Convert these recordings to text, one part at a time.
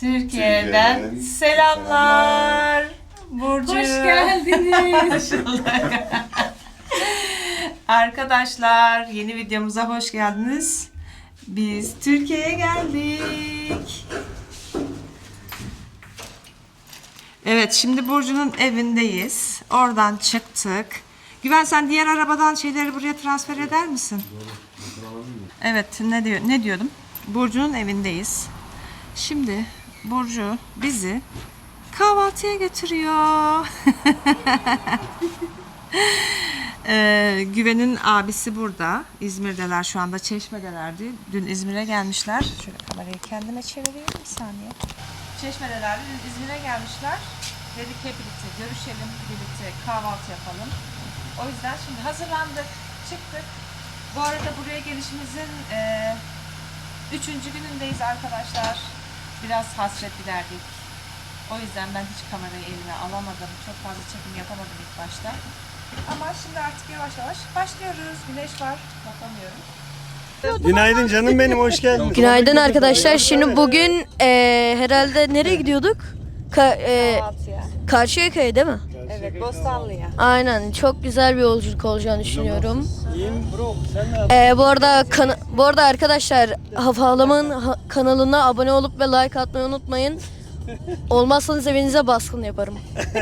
Türkiye'den Türkiye'den selamlar. Burcu. Hoş geldiniz. Hoş bulduk. Arkadaşlar yeni videomuza hoş geldiniz. Biz Türkiye'ye geldik. Evet şimdi Burcu'nun evindeyiz. Oradan çıktık. Güven sen diğer arabadan şeyleri buraya transfer eder misin? Evet ne diyor ne diyordum? Burcu'nun evindeyiz. Şimdi Burcu bizi kahvaltıya götürüyor. Ee, Güven'in abisi burada. İzmir'deler şu anda. Çeşme'delerdi. Dün İzmir'e gelmişler. Şöyle kamerayı kendime çevireyim bir saniye. Çeşme'delerdi. Dün İzmir'e gelmişler. Dedik hep birlikte görüşelim. Birlikte kahvaltı yapalım. O yüzden şimdi hazırlandık. Çıktık. Bu arada buraya gelişimizin e, üçüncü günündeyiz arkadaşlar. Biraz hasret giderdik. O yüzden ben hiç kamerayı elime alamadım. Çok fazla çekim yapamadım ilk başta. Ama şimdi artık yavaş yavaş başlıyoruz. Güneş var. Bakamıyorum. Günaydın canım benim hoş geldin. Günaydın arkadaşlar. Şimdi bugün eee, herhalde nereye gidiyorduk? Ka- eee, Kahvaltıya. Karşıyaka'ya değil mi? Evet, Bostanlı'ya. Aynen. Çok güzel bir yolculuk olacağını düşünüyorum. İyiyim bro sen ne Eee, bu arada kana- bu arada arkadaşlar Hafalam'ın ha- kanalına abone olup ve like atmayı unutmayın. Olmazsanız evinize baskın yaparım.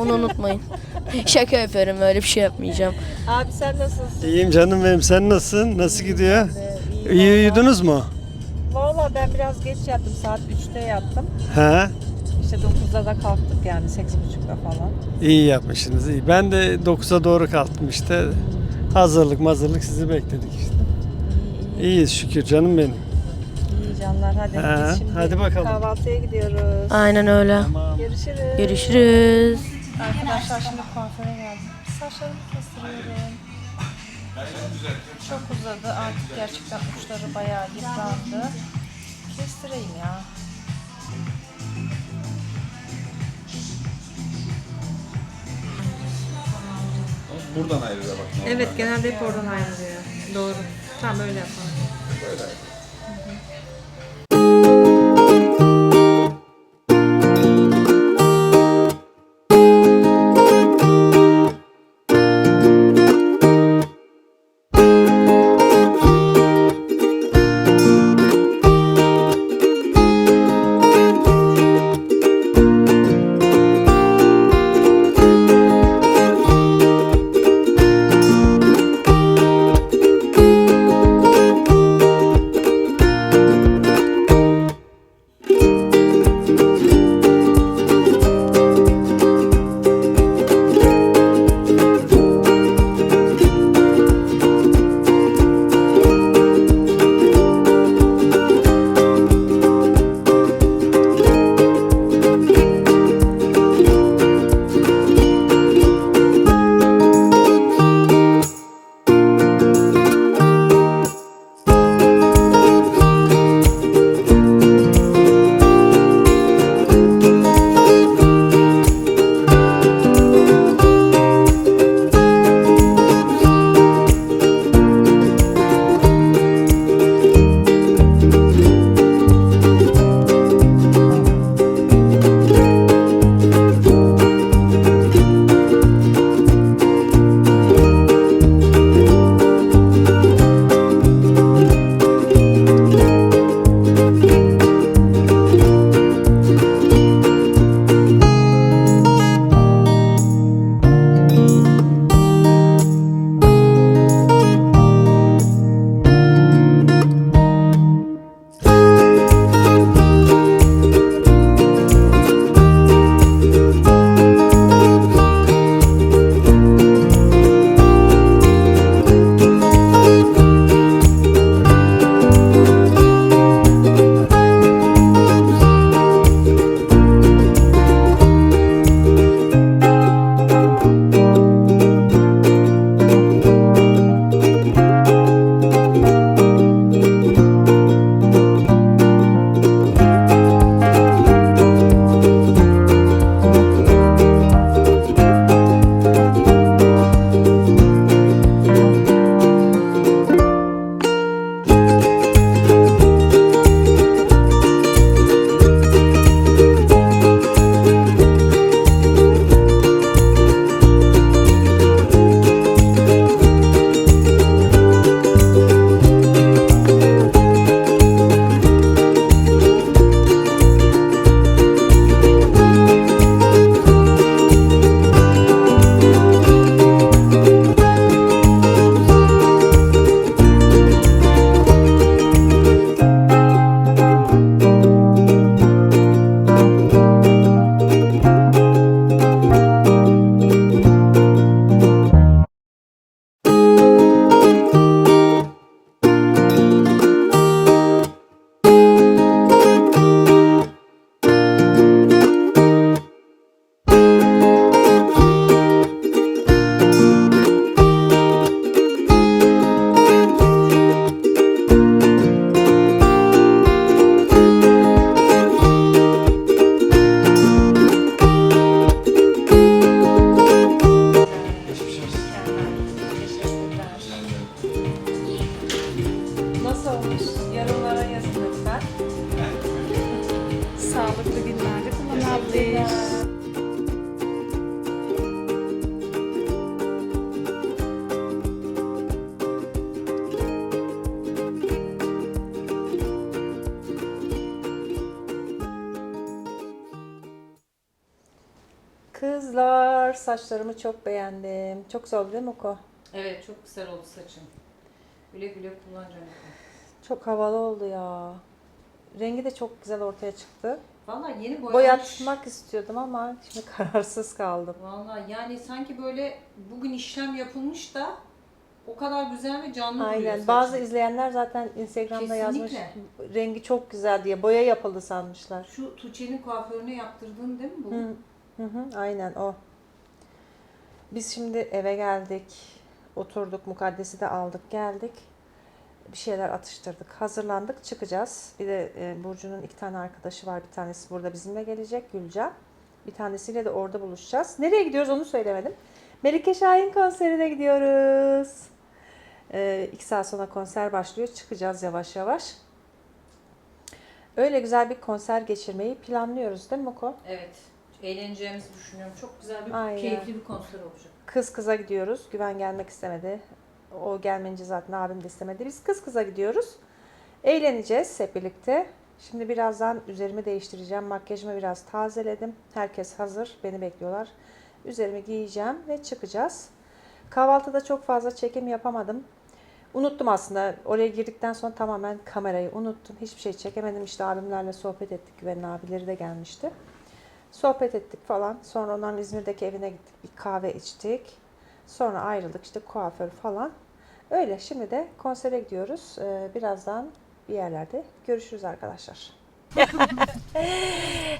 Onu unutmayın. Şaka yapıyorum öyle bir şey yapmayacağım. Abi sen nasılsın? İyiyim canım benim sen nasılsın? Nasıl gidiyor? İyi uyudunuz mu? Valla ben biraz geç yattım. Saat 3'te yattım. He? İşte 9'da da kalktık yani 8.30'da falan. İyi yapmışsınız iyi. Ben de 9'a doğru kalktım işte. Hazırlık mazırlık sizi bekledik işte. İyi iyi. İyiyiz şükür canım benim. İyi canlar hadi. Ha, Biz şimdi hadi bakalım. kahvaltıya gidiyoruz. Aynen öyle. Tamam. Görüşürüz. Görüşürüz. Arkadaşlar şimdi kuaföre geldim. Saçlarımı kestiriyorum. Çok uzadı. Artık gerçekten uçları bayağı yıprandı. Kestireyim ya. Buradan ayrıca bak. Evet genelde hep oradan ayrılıyor. Doğru. Tamam öyle yapalım. sağlıklı Kızlar saçlarımı çok beğendim. Çok güzel oldu değil mi Oko? Evet çok güzel oldu saçın. Güle güle kullan canım. Çok havalı oldu ya. Rengi de çok güzel ortaya çıktı. Valla yeni boyanmış. Boyatmak istiyordum ama şimdi kararsız kaldım. Valla yani sanki böyle bugün işlem yapılmış da o kadar güzel ve canlı duruyor Aynen. Bazı izleyenler zaten Instagram'da yazmış. Kesinlikle. Rengi çok güzel diye boya yapıldı sanmışlar. Şu Tuğçe'nin kuaförüne yaptırdığın değil mi bu? Hı. Hı hı, aynen o. Biz şimdi eve geldik. Oturduk, mukaddesi de aldık, geldik. Bir şeyler atıştırdık, hazırlandık, çıkacağız. Bir de e, Burcu'nun iki tane arkadaşı var. Bir tanesi burada bizimle gelecek, Gülcan. Bir tanesiyle de orada buluşacağız. Nereye gidiyoruz onu söylemedim. Melike Şahin konserine gidiyoruz. E, iki saat sonra konser başlıyor. Çıkacağız yavaş yavaş. Öyle güzel bir konser geçirmeyi planlıyoruz değil mi Moko? Evet. Eğleneceğimizi düşünüyorum. Çok güzel bir Aynen. keyifli bir konser olacak. Kız kıza gidiyoruz. Güven gelmek istemedi. O gelmeyince zaten abim de istemedi. Biz kız kıza gidiyoruz. Eğleneceğiz hep birlikte. Şimdi birazdan üzerimi değiştireceğim. Makyajımı biraz tazeledim. Herkes hazır. Beni bekliyorlar. Üzerimi giyeceğim ve çıkacağız. Kahvaltıda çok fazla çekim yapamadım. Unuttum aslında. Oraya girdikten sonra tamamen kamerayı unuttum. Hiçbir şey çekemedim. İşte abimlerle sohbet ettik. Güven'in abileri de gelmişti. Sohbet ettik falan. Sonra onların İzmir'deki evine gittik. Bir kahve içtik. Sonra ayrıldık işte kuaför falan. Öyle şimdi de konsere gidiyoruz. Ee, birazdan bir yerlerde görüşürüz arkadaşlar.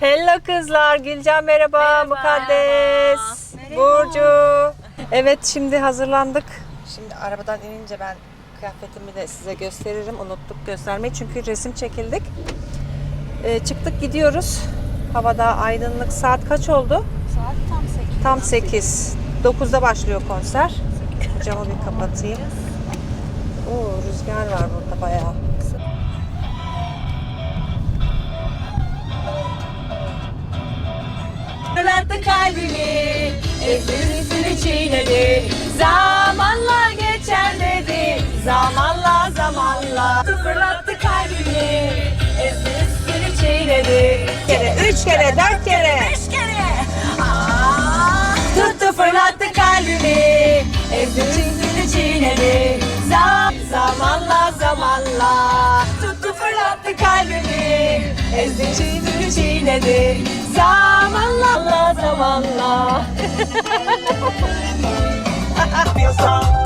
Hello kızlar. Gülcan merhaba. Mukaddes. Burcu. Evet şimdi hazırlandık. Şimdi arabadan inince ben kıyafetimi de size gösteririm. Unuttuk göstermeyi çünkü resim çekildik. Ee, çıktık gidiyoruz. Havada aydınlık. Saat kaç oldu? Saat tam 8. Tam 8. 9'da başlıyor konser. Camı bir kapatayım. Oo, rüzgar var burada bayağı. Fırlattı kalbimi Ezberisini çiğnedi Zamanla geçer dedi Zamanla zamanla Fırlattı kalbimi Ezberisini çiğnedi kere, üç kere, dört kere. Beş kere. Aa, Tuttu fırlattı kalbimi. Ezberisini çiğnedi. Zam Zamanla zamanla. Tuttu fırlattı kalbimi. Ezberisini çiğnedi. Zamanla zamanla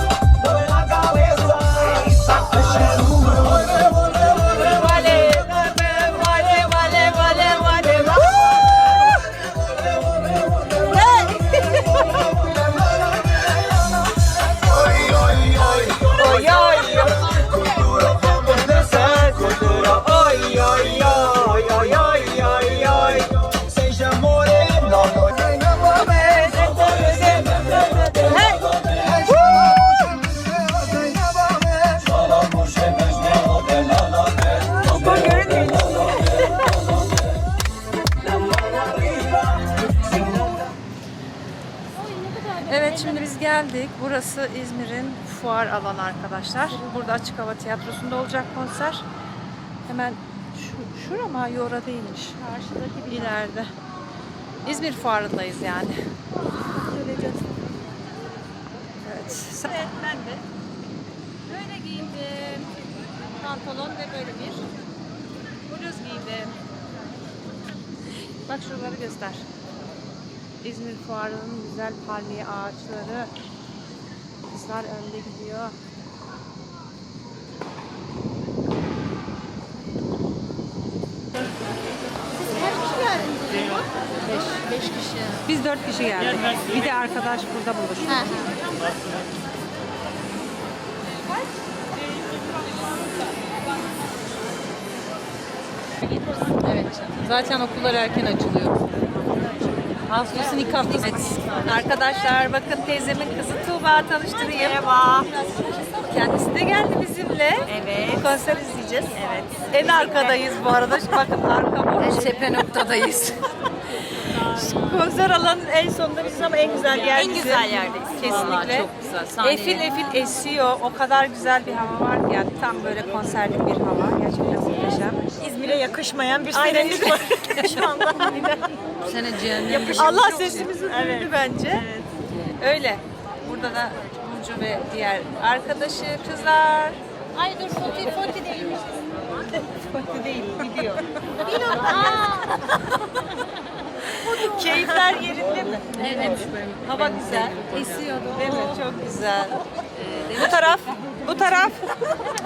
Evet şimdi biz geldik. Burası İzmir'in fuar alanı arkadaşlar. Burada açık hava tiyatrosunda olacak konser. Hemen şu, şura mı? Yora değilmiş. Karşıdaki ileride. İzmir fuarındayız yani. Evet. Sen... Evet ben de böyle giyindim. Pantolon ve böyle bir bluz giydim. Bak şuraları göster. İzmir fuarının güzel palmiye ağaçları. Kızlar önde gidiyor. Beş, beş kişi. Biz dört kişi geldik. Bir de arkadaş burada buluştu. Evet. Zaten okullar erken açılıyor. Ağustos'un ilk haftası. Arkadaşlar bakın teyzemin kızı Tuğba tanıştırayım. Merhaba. Kendisi de geldi bizimle. Evet. Konser izleyeceğiz. Evet. En arkadayız bu arada. Şu Bakın arka boş. Tepe noktadayız. Konser alanın en sonunda biz ama en güzel yer en bizim. güzel yerdeyiz. Kesinlikle. Vallahi çok güzel. Efil efil esiyor. O kadar güzel bir hava var ki yani tam böyle konserlik bir hava. Muhteşem. İzmir'e yakışmayan bir senemiz var şu anda. Sene cehennem. Allah sesimizi duydu bence. Öyle. Burada da Burcu ve diğer arkadaşı kızlar. Ay dur Foti Foti değilmiş. Foti değil, gidiyor. Keyifler yerinde mi? Evet. Hava güzel. Esiyordu. Değil mi? Çok güzel. Bu taraf, bu taraf.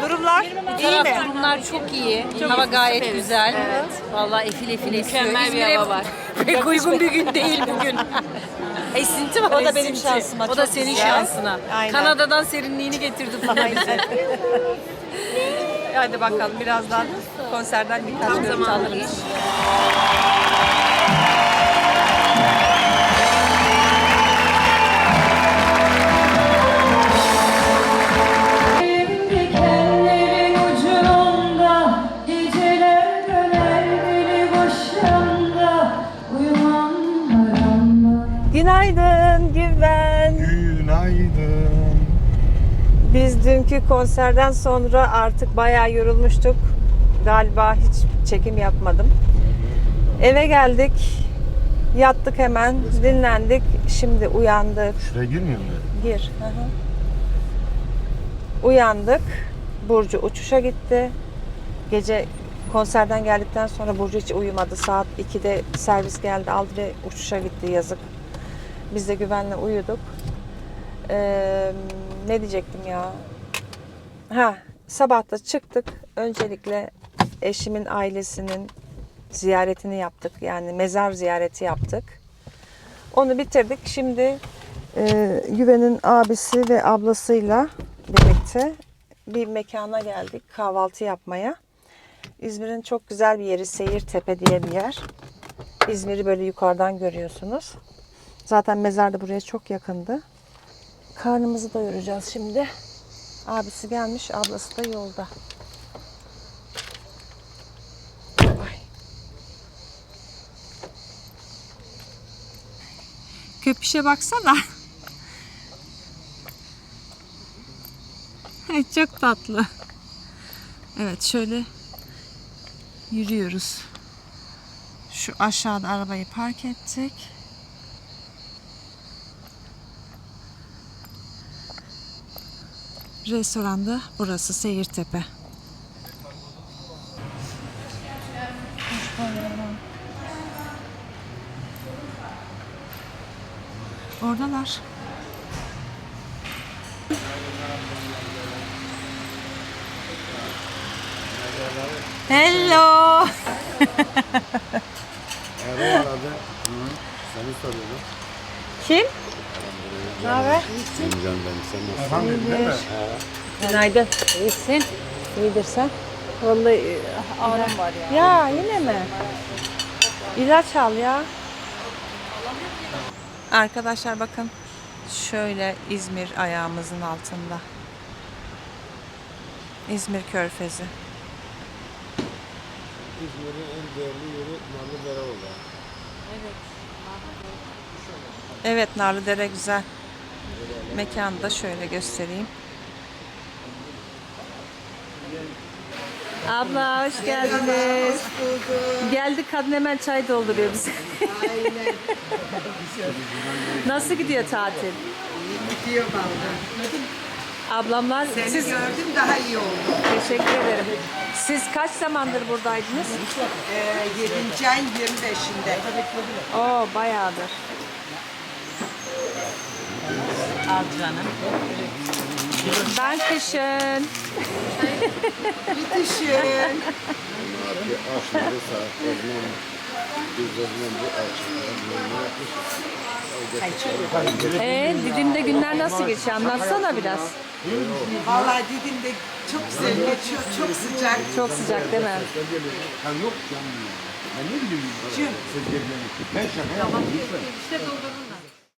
Durumlar iyi mi? Durumlar çok iyi. Hava gayet güzel. Evet. Vallahi efil efil esiyor. Mükemmel bir hava var. Pek uygun bir gün değil bugün. Esinti var. O da benim esinti. şansıma, O da çok senin güzel. şansına. Aynen. Kanada'dan serinliğini getirdi bana bize. Hadi bakalım birazdan konserden birkaç görüntü alırız. Günaydın Güven. Günaydın. Biz dünkü konserden sonra artık bayağı yorulmuştuk. Galiba hiç çekim yapmadım. Eve geldik. Yattık hemen, dinlendik. Şimdi uyandık. Şuraya girmiyor mu? Gir. Uyandık. Burcu uçuşa gitti. Gece konserden geldikten sonra Burcu hiç uyumadı. Saat 2'de servis geldi aldı ve uçuşa gitti yazık. Biz de güvenle uyuduk. Ee, ne diyecektim ya? Ha, sabah da çıktık. Öncelikle eşimin ailesinin ziyaretini yaptık. Yani mezar ziyareti yaptık. Onu bitirdik. Şimdi e, Güven'in abisi ve ablasıyla birlikte bir mekana geldik kahvaltı yapmaya. İzmir'in çok güzel bir yeri Seyirtepe diye bir yer. İzmir'i böyle yukarıdan görüyorsunuz. Zaten mezar da buraya çok yakındı. Karnımızı doyuracağız şimdi. Abisi gelmiş, ablası da yolda. Ay. Köpüşe baksana. Çok tatlı. Evet şöyle yürüyoruz. Şu aşağıda arabayı park ettik. Restoranda burası Seyirtepe. Oradalar. Hello. Erol aradı. Seni soruyordu. Kim? Ne haber? Emcan ben. Sen nasılsın? Mi? Günaydın. İyisin. İyidir sen. Vallahi ağrım var ya. Ya yine mi? İlaç al ya. Arkadaşlar bakın. Şöyle İzmir ayağımızın altında. İzmir Körfezi. İzmir'in en değerli yeri Narlıdere oldu. Evet Narlıdere güzel. Mekanı da şöyle göstereyim. Abla hoş geldiniz. Geldik kadın hemen çay dolduruyor bize. Aynen. Nasıl gidiyor tatil? Gidiyor vallahi. Ablamlar Seni siz gördüm daha iyi oldu. teşekkür ederim. Siz kaç zamandır buradaydınız? Ee, 7. ayın 25'inde. Oo bayağıdır. Al canım. Ben kışın. Bitişin. Bu. Ee, Didim'de günler nasıl geçiyor? Anlatsana biraz. Vallahi Didim'de çok güzel geçiyor. Çok sıcak. Çok sıcak değil mi? yok canım. Ben ne bileyim. Ben şaka yaptım.